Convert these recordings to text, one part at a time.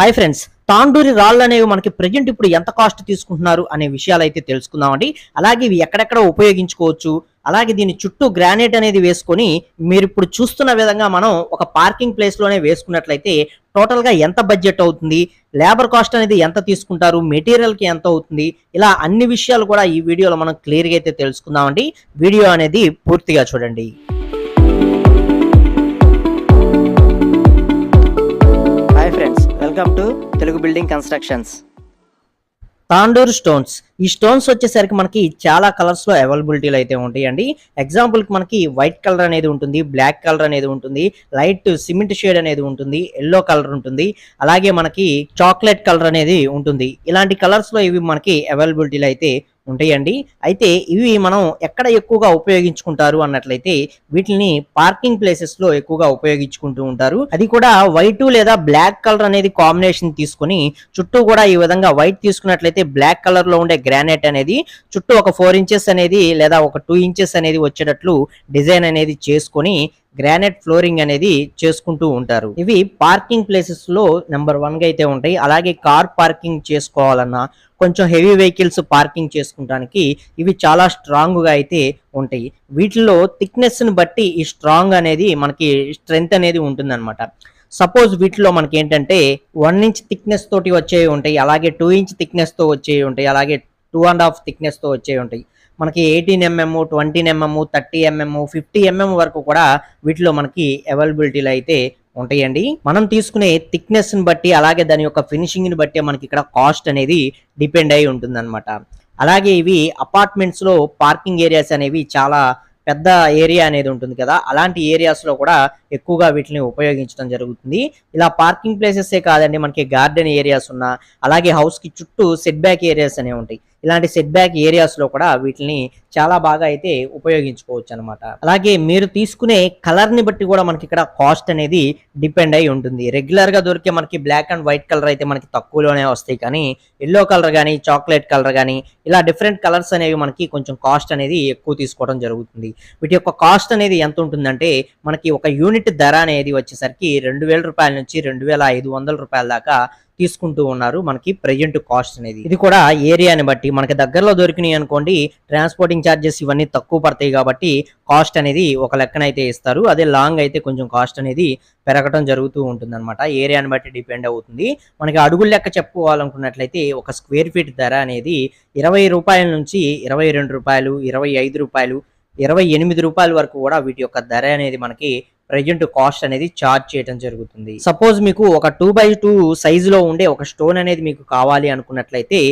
Hi friends tandoori రాళ్ళు అనేవి మనకి ప్రజెంట్ ఇప్పుడు ఎంత కాస్ట్ తీసుకుంటున్నారు అనే విషయాలు అయితే తెలుసుకుందామండి. అలాగే ఇవి ఎక్కడెక్కడ ఉపయోగించుకోవచ్చు అలాగే దీని చుట్టూ గ్రానైట్ అనేది వేసుకొని మీరు ఇప్పుడు చూస్తున్న విధంగా మనం ఒక పార్కింగ్ ప్లేస్లోనే వేసుకున్నట్లయితే టోటల్గా ఎంత బడ్జెట్ అవుతుంది లేబర్ కాస్ట్ అనేది ఎంత తీసుకుంటారు మెటీరియల్కి ఎంత అవుతుంది ఇలా అన్ని విషయాలు కూడా ఈ వీడియోలో మనం క్లియర్గా అయితే తెలుసుకుందామండి. వీడియో అనేది పూర్తిగా చూడండి. Welcome to Telugu building constructions. Tandur stones. ఈ స్టోన్స్ వచ్చేసరికి మనకి చాలా కలర్స్లో అయితే ఉంటాయండి. ఎగ్జాంపుల్కి మనకి వైట్ కలర్ అనేది ఉంటుంది బ్లాక్ కలర్ అనేది ఉంటుంది లైట్ సిమెంట్ షేడ్ అనేది ఉంటుంది ఎల్లో కలర్ ఉంటుంది అలాగే మనకి చాక్లెట్ కలర్ అనేది ఉంటుంది. ఇలాంటి కలర్స్లో ఇవి మనకి అవైలబిలిటీలు అయితే ఉంటాయండి. అయితే ఇవి మనం ఎక్కడ ఎక్కువగా ఉపయోగించుకుంటారు అన్నట్లయితే వీటిని పార్కింగ్ ప్లేసెస్లో ఎక్కువగా ఉపయోగించుకుంటూ ఉంటారు. అది కూడా వైట్ లేదా బ్లాక్ కలర్ అనేది కాంబినేషన్ తీసుకొని చుట్టూ కూడా ఈ విధంగా వైట్ తీసుకున్నట్లయితే బ్లాక్ కలర్లో ఉండే గ్రానైట్ అనేది చుట్టూ ఒక ఫోర్ ఇంచెస్ అనేది లేదా ఒక టూ ఇంచెస్ అనేది వచ్చేటట్లు డిజైన్ అనేది చేసుకొని గ్రానైట్ ఫ్లోరింగ్ అనేది చేసుకుంటూ ఉంటారు. ఇవి పార్కింగ్ ప్లేసెస్లో నెంబర్ వన్గా అయితే ఉంటాయి. అలాగే కార్ పార్కింగ్ చేసుకోవాలన్నా కొంచెం హెవీ వెహికల్స్ పార్కింగ్ చేసుకుంటానికి ఇవి చాలా స్ట్రాంగ్గా అయితే ఉంటాయి. వీటిలో థిక్నెస్ని బట్టి ఈ స్ట్రాంగ్ అనేది మనకి స్ట్రెంగ్త్ అనేది ఉంటుంది సపోజ్ వీటిలో మనకి ఏంటంటే వన్ ఇంచ్ థిక్నెస్ తోటి వచ్చేవి ఉంటాయి. అలాగే టూ ఇంచ్ థిక్నెస్తో వచ్చేవి ఉంటాయి. అలాగే టూ అండ్ హాఫ్ థిక్నెస్తో వచ్చేవి ఉంటాయి. మనకి eighteen MM twenty MM thirty MM fifty MM వరకు కూడా వీటిలో మనకి అవైలబిలిటీలు అయితే ఉంటాయండి. మనం తీసుకునే థిక్నెస్ని బట్టి అలాగే దాని యొక్క ఫినిషింగ్ని బట్టి మనకి ఇక్కడ కాస్ట్ అనేది డిపెండ్ అయి ఉంటుంది అలాగే ఇవి అపార్ట్మెంట్స్లో పార్కింగ్ ఏరియాస్ అనేవి చాలా పెద్ద ఏరియా అనేది ఉంటుంది కదా అలాంటి ఏరియాస్లో కూడా ఎక్కువగా వీటిని ఉపయోగించడం జరుగుతుంది. ఇలా పార్కింగ్ ప్లేసెస్ కాదండి మనకి గార్డెన్ ఏరియాస్ ఉన్నా అలాగే హౌస్కి చుట్టూ సెట్ బ్యాక్ ఏరియాస్ అనేవి ఉంటాయి. ఇలాంటి సెట్ బ్యాక్ ఏరియాస్లో కూడా వీటిని చాలా బాగా అయితే ఉపయోగించుకోవచ్చు అనమాట అలాగే మీరు తీసుకునే కలర్ని బట్టి కూడా మనకి ఇక్కడ కాస్ట్ అనేది డిపెండ్ అయి ఉంటుంది. రెగ్యులర్గా దొరికే మనకి బ్లాక్ అండ్ వైట్ కలర్ అయితే మనకి తక్కువలోనే వస్తాయి. కానీ ఎల్లో కలర్ కానీ చాక్లెట్ కలర్ కానీ ఇలా డిఫరెంట్ కలర్స్ అనేవి మనకి కొంచెం కాస్ట్ అనేది ఎక్కువ తీసుకోవడం జరుగుతుంది. వీటి యొక్క కాస్ట్ అనేది ఎంత ఉంటుందంటే మనకి ఒక యూనిట్ ధర అనేది వచ్చేసరికి రెండు వేల రూపాయల నుంచి రెండు వేల ఐదు వందల రూపాయల దాకా తీసుకుంటూ ఉన్నారు మనకి ప్రజెంట్ కాస్ట్ అనేది. ఇది కూడా ఏరియాని బట్టి మనకి దగ్గరలో దొరికినాయి అనుకోండి ట్రాన్స్పోర్టింగ్ ఛార్జెస్ ఇవన్నీ తక్కువ పడతాయి కాబట్టి కాస్ట్ అనేది ఒక లెక్కన అయితే ఇస్తారు. అదే లాంగ్ అయితే కొంచెం కాస్ట్ అనేది పెరగడం జరుగుతూ ఉంటుంది అనమాట ఏరియాని బట్టి డిపెండ్ అవుతుంది. మనకి అడుగుల లెక్క చెప్పుకోవాలనుకున్నట్లయితే ఒక స్క్వేర్ ఫీట్ ధర అనేది ఇరవై రూపాయల నుంచి ఇరవై రెండు రూపాయలు ఇరవై ఐదు రూపాయలు ఇరవై ఎనిమిది రూపాయల వరకు కూడా వీటి యొక్క ధర అనేది మనకి ప్రజెంట్ కాస్ట్ అనేది చార్జ్ చేయడం జరుగుతుంది. సపోజ్ మీకు ఒక టూ బై టూ సైజులో ఉండే ఒక స్టోన్ అనేది మీకు కావాలి అనుకున్నట్లయితే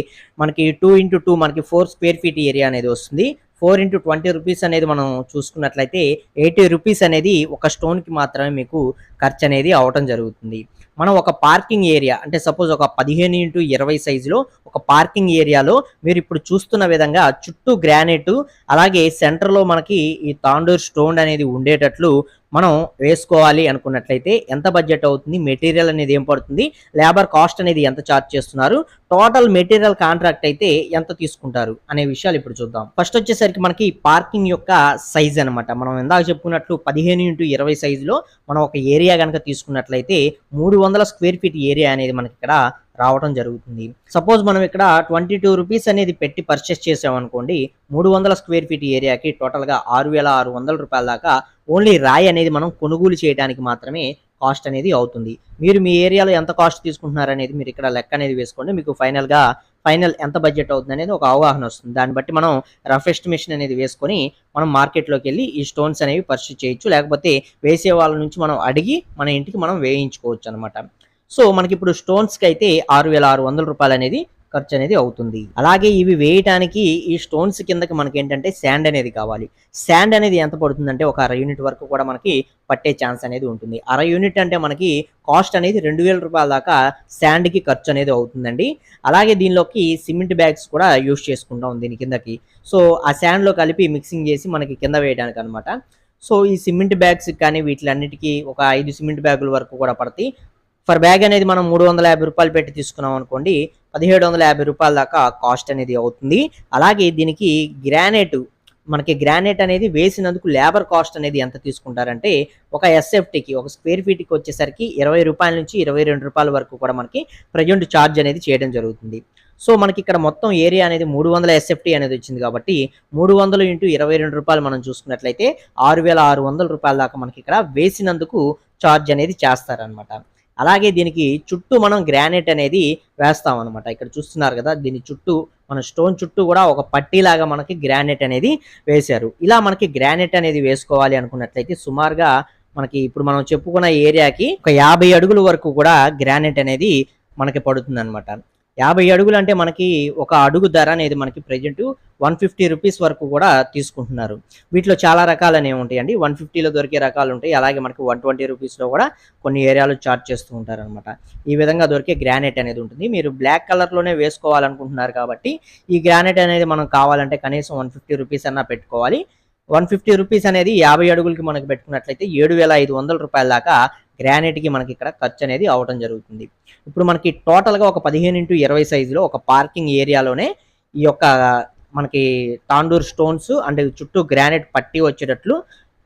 మనకి టూ ఇంటూ టూ మనకి ఫోర్ స్క్వేర్ ఫీట్ ఏరియా అనేది వస్తుంది. ఫోర్ ఇంటూ ట్వంటీ రూపీస్ అనేది మనం చూసుకున్నట్లయితే ఎయిటీ రూపీస్ అనేది ఒక స్టోన్కి మాత్రమే మీకు ఖర్చు అనేది అవటం జరుగుతుంది. మనం ఒక పార్కింగ్ ఏరియా అంటే సపోజ్ ఒక పదిహేను ఇంటూ ఇరవై సైజులో ఒక పార్కింగ్ ఏరియాలో మీరు ఇప్పుడు చూస్తున్న విధంగా చుట్టూ గ్రానైట్ అలాగే సెంటర్లో మనకి ఈ తాండూర్ స్టోన్ అనేది ఉండేటట్లు మనం వేసుకోవాలి అనుకున్నట్లయితే ఎంత బడ్జెట్ అవుతుంది మెటీరియల్ అనేది ఏం పడుతుంది లేబర్ కాస్ట్ అనేది ఎంత చార్జ్ చేస్తున్నారు టోటల్ మెటీరియల్ కాంట్రాక్ట్ అయితే ఎంత తీసుకుంటారు అనే విషయాలు ఇప్పుడు చూద్దాం. ఫస్ట్ వచ్చేసరికి మనకి పార్కింగ్ యొక్క సైజ్ అన్నమాట. మనం ఇందాక చెప్పుకున్నట్లు పదిహేను ఇంటూ ఇరవై సైజులో మనం ఒక ఏరియా కనుక తీసుకున్నట్లయితే మూడు వందల స్క్వేర్ ఫీట్ ఏరియా అనేది మనకి ఇక్కడ రావడం జరుగుతుంది. సపోజ్ మనం ఇక్కడ ట్వంటీ టూ రూపీస్ అనేది పెట్టి పర్చేస్ చేసామనుకోండి మూడు వందల స్క్వేర్ ఫీట్ ఏరియాకి టోటల్గా ఆరు వేల ఆరు వందల రూపాయల దాకా ఓన్లీ రాయి అనేది మనం కొనుగోలు చేయడానికి మాత్రమే కాస్ట్ అనేది అవుతుంది. మీరు మీ ఏరియాలో ఎంత కాస్ట్ తీసుకుంటున్నారు అనేది మీరు ఇక్కడ లెక్క అనేది వేసుకోండి. మీకు ఫైనల్గా ఫైనల్ ఎంత బడ్జెట్ అవుతుంది అనేది ఒక అవగాహన వస్తుంది. దాన్ని బట్టి మనం రఫ్ ఎస్టిమేషన్ అనేది వేసుకొని మనం మార్కెట్లోకి వెళ్ళి ఈ స్టోన్స్ అనేవి పర్చేస్ చేయొచ్చు. లేకపోతే వేసే వాళ్ళ నుంచి మనం అడిగి మన ఇంటికి మనం వేయించుకోవచ్చు అనమాట సో మనకి ఇప్పుడు స్టోన్స్కి అయితే ఆరు వేల ఆరు వందల రూపాయలు అనేది ఖర్చు అనేది అవుతుంది. అలాగే ఇవి వేయటానికి ఈ స్టోన్స్ కిందకి మనకి ఏంటంటే శాండ్ అనేది కావాలి. శాండ్ అనేది ఎంత పడుతుందంటే ఒక అర యూనిట్ వరకు కూడా మనకి పట్టే ఛాన్స్ అనేది ఉంటుంది. అర యూనిట్ అంటే మనకి కాస్ట్ అనేది రెండు వేల రూపాయల దాకా శాండ్కి ఖర్చు అనేది అవుతుందండి. అలాగే దీనిలోకి సిమెంట్ బ్యాగ్స్ కూడా యూస్ చేసుకుంటాం దీని కిందకి. సో ఆ శాండ్లో కలిపి మిక్సింగ్ చేసి మనకి కింద వేయడానికి అనమాట సో ఈ సిమెంట్ బ్యాగ్స్ కానీ వీటిలన్నిటికీ ఒక ఐదు సిమెంట్ బ్యాగుల వరకు కూడా పడతాయి. ఫర్ బ్యాగ్ అనేది మనం మూడు వందల యాభై రూపాయలు పెట్టి తీసుకున్నాం అనుకోండి పదిహేడు వందల యాభై రూపాయల దాకా కాస్ట్ అనేది అవుతుంది. అలాగే దీనికి గ్రానైట్ మనకి గ్రానైట్ అనేది వేసినందుకు లేబర్ కాస్ట్ అనేది ఎంత తీసుకుంటారంటే ఒక ఎస్ఎఫ్టీకి ఒక స్క్వేర్ ఫీట్కి వచ్చేసరికి ఇరవై రూపాయల నుంచి ఇరవై రెండు రూపాయల వరకు కూడా మనకి ప్రజెంట్ ఛార్జ్ అనేది చేయడం జరుగుతుంది. సో మనకి ఇక్కడ మొత్తం ఏరియా అనేది మూడు వందల ఎస్ఎఫ్టీ అనేది వచ్చింది కాబట్టి మూడు వందలు ఇంటూ ఇరవై రెండు రూపాయలు మనం చూసుకున్నట్లయితే ఆరు వేల ఆరు వందల రూపాయల దాకా మనకి ఇక్కడ వేసినందుకు ఛార్జ్ అనేది చేస్తారనమాట అలాగే దీనికి చుట్టూ మనం గ్రానైట్ అనేది వేస్తాం అనమాట ఇక్కడ చూస్తున్నారు కదా దీని చుట్టూ మన స్టోన్ చుట్టూ కూడా ఒక పట్టీలాగా మనకి గ్రానైట్ అనేది వేశారు. ఇలా మనకి గ్రానైట్ అనేది వేసుకోవాలి అనుకున్నట్లయితే సుమారుగా మనకి ఇప్పుడు మనం చెప్పుకున్న ఏరియాకి ఒక యాభై అడుగుల వరకు కూడా గ్రానైట్ అనేది మనకి పడుతుంది అనమాట యాభై అడుగులు అంటే మనకి ఒక అడుగు ధర అనేది మనకి ప్రజెంట్ వన్ ఫిఫ్టీ రూపీస్ వరకు కూడా తీసుకుంటున్నారు. వీటిలో చాలా రకాలు అనేవి ఉంటాయండి. వన్ ఫిఫ్టీలో దొరికే రకాలు ఉంటాయి. అలాగే మనకి వన్ ట్వంటీ రూపీస్లో కూడా కొన్ని ఏరియాలో చార్జ్ చేస్తూ ఉంటారనమాట ఈ విధంగా దొరికే గ్రానైట్ అనేది ఉంటుంది. మీరు బ్లాక్ కలర్లోనే వేసుకోవాలనుకుంటున్నారు కాబట్టి ఈ గ్రానైట్ అనేది మనం కావాలంటే కనీసం వన్ ఫిఫ్టీ రూపీస్ అన్నా పెట్టుకోవాలి. వన్ ఫిఫ్టీ రూపీస్ అనేది యాభై అడుగులకి మనకి పెట్టుకున్నట్లయితే ఏడు వేల ఐదు వందల రూపాయల దాకా గ్రానైట్కి మనకి ఇక్కడ ఖర్చు అనేది అవడం జరుగుతుంది. ఇప్పుడు మనకి టోటల్గా ఒక పదిహేను ఇంటూ ఇరవై సైజులో ఒక పార్కింగ్ ఏరియాలోనే ఈ యొక్క మనకి తాండూర్ స్టోన్స్ అండ్ చుట్టూ గ్రానైట్ పట్టి వచ్చేటట్లు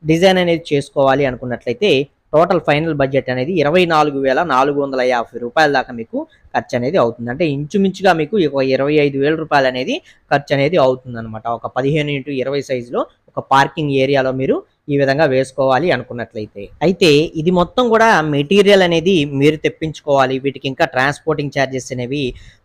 డిజైన్ అనేది చేసుకోవాలి అనుకున్నట్లయితే టోటల్ ఫైనల్ బడ్జెట్ అనేది ఇరవై నాలుగు వేల నాలుగు వందల యాభై రూపాయల దాకా మీకు ఖర్చు అనేది అవుతుంది. అంటే ఇంచుమించుగా మీకు ఒక ఇరవై ఐదు వేల రూపాయలు అనేది ఖర్చు అనేది అవుతుంది అనమాట ఒక పదిహేను ఇంటూ ఇరవై సైజులో ఒక పార్కింగ్ ఏరియాలో మీరు ఈ విధంగా వేసుకోవాలి అనుకున్నట్లయితే. అయితే ఇది మొత్తం కూడా మెటీరియల్ అనేది మీరు తెప్పించుకోవాలి. వీటికి ఇంకా ట్రాన్స్పోర్టింగ్ ఛార్జెస్ అనేవి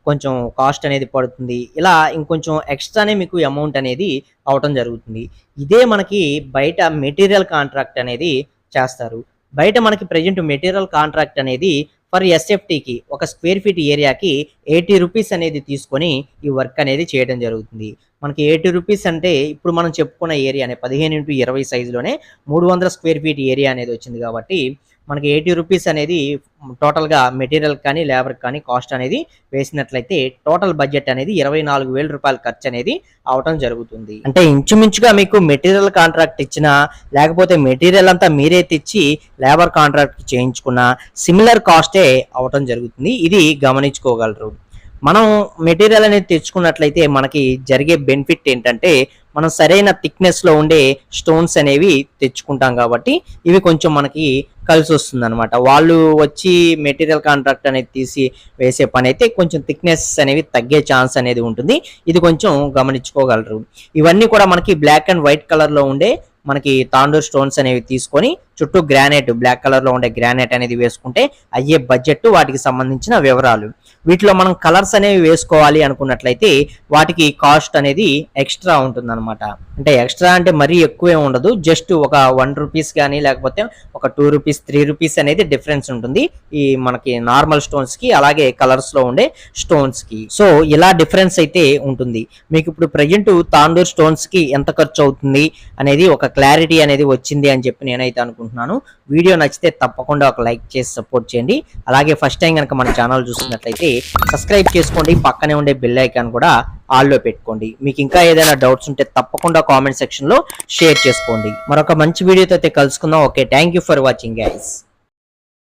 కొంచెం కాస్ట్ అనేది పడుతుంది. ఇలా ఇంకొంచెం ఎక్స్ట్రానే మీకు అమౌంట్ అనేది అవటం జరుగుతుంది. ఇదే మనకి బయట మెటీరియల్ కాంట్రాక్ట్ అనేది చేస్తారు. బయట మనకి ప్రజెంట్ మెటీరియల్ కాంట్రాక్ట్ అనేది ఫర్ ఎస్ఎఫ్టీకి ఒక స్క్వేర్ ఫీట్ ఏరియాకి ఎయిటీ రూపీస్ అనేది తీసుకొని ఈ వర్క్ అనేది చేయడం జరుగుతుంది. మనకి ఎయిటీ రూపీస్ అంటే ఇప్పుడు మనం చెప్పుకున్న ఏరియానే పదిహేను ఇంటూ ఇరవై సైజులోనే మూడు వందల స్క్వేర్ ఫీట్ ఏరియా అనేది వచ్చింది కాబట్టి మనకి ఎయిటీ రూపీస్ అనేది టోటల్గా మెటీరియల్ కానీ లేబర్ కానీ కాస్ట్ అనేది వేసినట్లయితే టోటల్ బడ్జెట్ అనేది ఇరవై నాలుగు వేల రూపాయల ఖర్చు అనేది అవటం జరుగుతుంది. అంటే ఇంచుమించుగా మీకు మెటీరియల్ కాంట్రాక్ట్ ఇచ్చినా లేకపోతే మెటీరియల్ అంతా మీరే తెచ్చి లేబర్ కాంట్రాక్ట్ చేయించుకున్నా సిమిలర్ కాస్టే అవటం జరుగుతుంది. ఇది గమనించుకోగలరు. మనం మెటీరియల్ అనేది తెచ్చుకున్నట్లయితే మనకి జరిగే బెనిఫిట్ ఏంటంటే మనం సరైన థిక్నెస్లో ఉండే స్టోన్స్ అనేవి తెచ్చుకుంటాం కాబట్టి ఇవి కొంచెం మనకి కలిసి వస్తుంది అనమాట వాళ్ళు వచ్చి మెటీరియల్ కాంట్రాక్ట్ అనేది తీసి వేసే పని అయితే కొంచెం థిక్నెస్ అనేవి తగ్గే ఛాన్స్ అనేది ఉంటుంది. ఇది కొంచెం గమనించుకోగలరు. ఇవన్నీ కూడా మనకి బ్లాక్ అండ్ వైట్ కలర్లో ఉండే మనకి తాండూర్ స్టోన్స్ అనేవి తీసుకొని చుట్టూ గ్రానైట్ బ్లాక్ కలర్లో ఉండే గ్రానైట్ అనేది వేసుకుంటే అయ్యే బడ్జెట్ వాటికి సంబంధించిన వివరాలు. వీటిలో మనం కలర్స్ అనేవి వేసుకోవాలి అనుకున్నట్లయితే వాటికి కాస్ట్ అనేది ఎక్స్ట్రా ఉంటుంది అంటే ఎక్స్ట్రా అంటే మరీ ఎక్కువే ఉండదు. జస్ట్ ఒక వన్ రూపీస్ కానీ లేకపోతే ఒక టూ రూపీస్ త్రీ రూపీస్ అనేది డిఫరెన్స్ ఉంటుంది. ఈ మనకి నార్మల్ స్టోన్స్కి అలాగే కలర్స్లో ఉండే స్టోన్స్కి. సో ఇలా డిఫరెన్స్ అయితే ఉంటుంది. మీకు ఇప్పుడు ప్రజెంట్ తాండూర్ స్టోన్స్కి ఎంత ఖర్చు అవుతుంది అనేది ఒక క్లారిటీ అనేది వచ్చింది అని చెప్పి నేనైతే అనుకుంటున్నాను. వీడియో నచ్చితే తప్పకుండా ఒక లైక్ చేసి సపోర్ట్ చేయండి. అలాగే ఫస్ట్ టైం కనుక మన ఛానల్ చూస్తున్నట్లయితే సబ్స్క్రైబ్ చేసుకోండి. పక్కనే ఉండే బెల్ ఐకాన్ కూడా ఆల్లో పెట్టుకోండి. మీకు ఇంకా ఏదైనా డౌట్స్ ఉంటే తప్పకుండా కామెంట్ సెక్షన్లో షేర్ చేసుకోండి. మరొక మంచి వీడియోతో అయితే కలుసుకుందాం. Okay thank you for watching guys